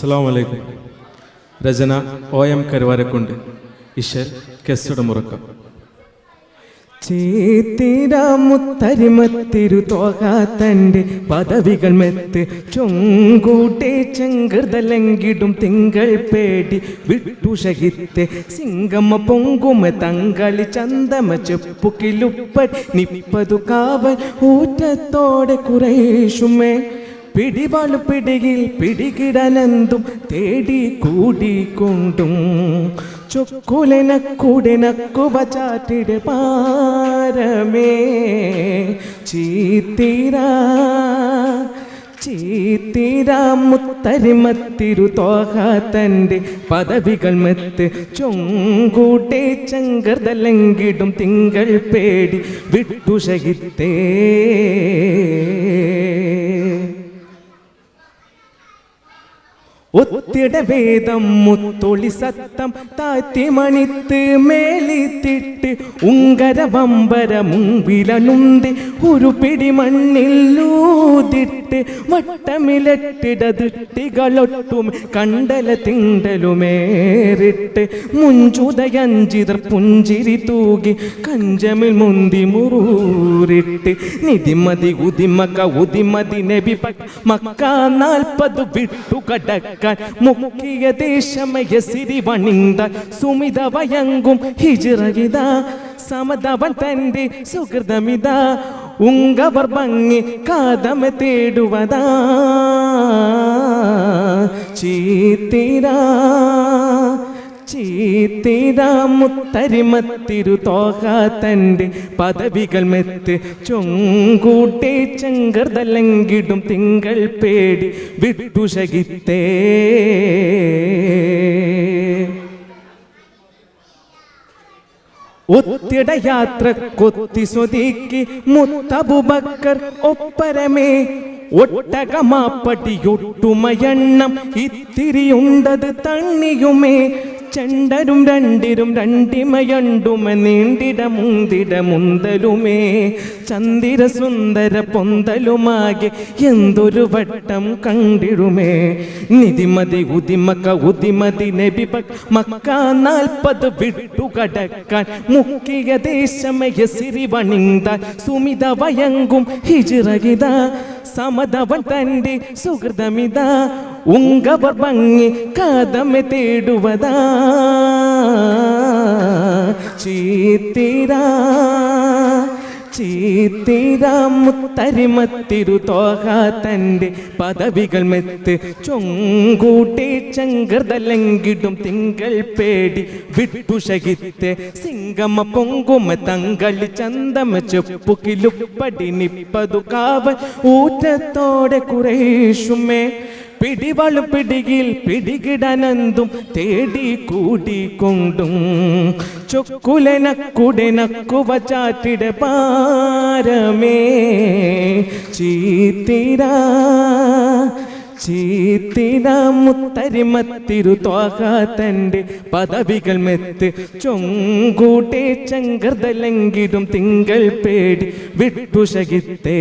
അസ്സാം വലൈക്കും രചന ഒ എം കരുവാരക്കുണ്ട്. ഇഷൽ കെസ്സുടെ മുറക്കം. ചേത്തിരാമുത്തരിമത്തിരു തന്റെ പദവികൾ മെത്ത്. ചൊങ്കൂട്ടെ ചെങ്കൃതലങ്കിടും തിങ്കൾ പേടി വിട്ടു വിട്ടുഷഹിത്തെ സിംഗമ്മ പൊങ്കുമ തങ്കളി ചന്തമ ചെപ്പുക്കിലുപ്പട് നിപ്പതു കാവൽ ഊറ്റത്തോടെ കുറേശുമേ. പിടിവാളു പിടിയിൽ പിടികിടനന്തും തേടി കൂടിക്കൊണ്ടും. ചൊക്കുലനക്കുടനക്കുവ ചാറ്റിട പാരമേ. ചീത്തിരാ ചീത്തിരാമുത്തരിമത്തിരു തോഹ തന്റെ പദവികൾ മെത്ത്. ചൊങ്കൂട്ടെ ചങ്കർതലങ്കിടും തിങ്കൾ പേടി വിട്ടുഷഹിത്തേ ഒത്തിട വേദം മുത്തൊളി സത്തം താത്തി മണിത്ത് മേലിത്തിട്ട് ഉങ്കര വമ്പര മുമ്പിലനുന്തി ഒരു പിടി മണ്ണിലൂതിട്ട് വട്ടമിലട്ടിട ദൃഷ്ടികളൊട്ടും കണ്ടല തിണ്ടലുമേറിട്ട് മുഞ്ചുതയഞ്ചിതർ പുഞ്ചിരി തൂകി കഞ്ചമിൽ മുന്തി മുറൂറിട്ട് നിതിമതി ഉതിമക ഉതിമതി നബി മക്ക നാൽപ്പത് വിട്ടു കടക്കാൻ മുക്കിയ ദേശമയ സിരി വണിന്ത സുമിത വയങ്കും ഹിജിറകിത സമതവൻ തന്റെ സുഹൃതമിത ഉങ്കവർ ഭംഗി കാതമ തേടുവതാ. ചീത്തിരാ ചീത്തിരാമുത്തരിമത്തിരു തോഹ പദവികൾ മെത്ത്. ചൊങ്കൂട്ടെ ചെങ്കർതലങ്കിടും തിങ്കൾ പേടി വിട്ടുശകിത്തേ. ഒത്തിട യാത്ര കൊത്തി സ്വതിക്ക് മുത്തബുബക്കർ ഒപ്പരമേ. ഒട്ടകമാപ്പടിയൊട്ടുമയണ്ണം ഇത്തിരിയുണ്ടത് തണ്ണിയുമേ. ചെണ്ടരും രണ്ടിരും രണ്ടിമയണ്ടുമ നീണ്ടിട മുന്തിട മുന്തലുമേ ചന്ദിര സുന്ദര പൊന്തലുമാകെ എന്തൊരു വട്ടം കണ്ടിടുമേ. നിതിമതി ഉദിമക ഉതിമതി നബി മക്ക നാൽപ്പത് വിട്ടുകടക്കാൻ മുക്കിയ ദേശമയ സിരിവണിന്ത സുമിത വയങ്കും ഹിജിറകിത സമതവൻ തന്റെ സുഹൃതമിതാ. ഉങ്കവർ ഭംഗി കഥമെ തേടുവതാ. ചീത്തിരാ. ചീത്തിരാമുത്തരിമത്തിരു തോഹാത്തന്റെ തന്റെ പദവികൾ മെത്ത്. ചൊങ്കൂട്ടി ചങ്കർതലങ്കിടും തിങ്കൾ പേടി വിട്ടു വിട്ടുഷകിത്തെ സിംഗമ പൊങ്കുമ തങ്കളി ചന്തമ ചെപ്പു കിലുപ്പടി നിപ്പതു കാവൽ. ഊറ്റത്തോടെ കുറേശുമേ പിടിവളും പിടിയിൽ പിടികിടനന്തും തേടി കൂടിക്കൊണ്ടും. ചൊക്കുലനക്കുടനക്കുവ ചാറ്റിട പാരമേ. ചീത്തിര ചീത്തിരാമുത്തരിമത്തിരു തോഹ തന്റെ പദവികൾ മെത്ത്. ചൊങ്കൂട്ടെ ചങ്കർതലെങ്കിലും തിങ്കൾ പേടി വിട്ടുഷകിത്തേ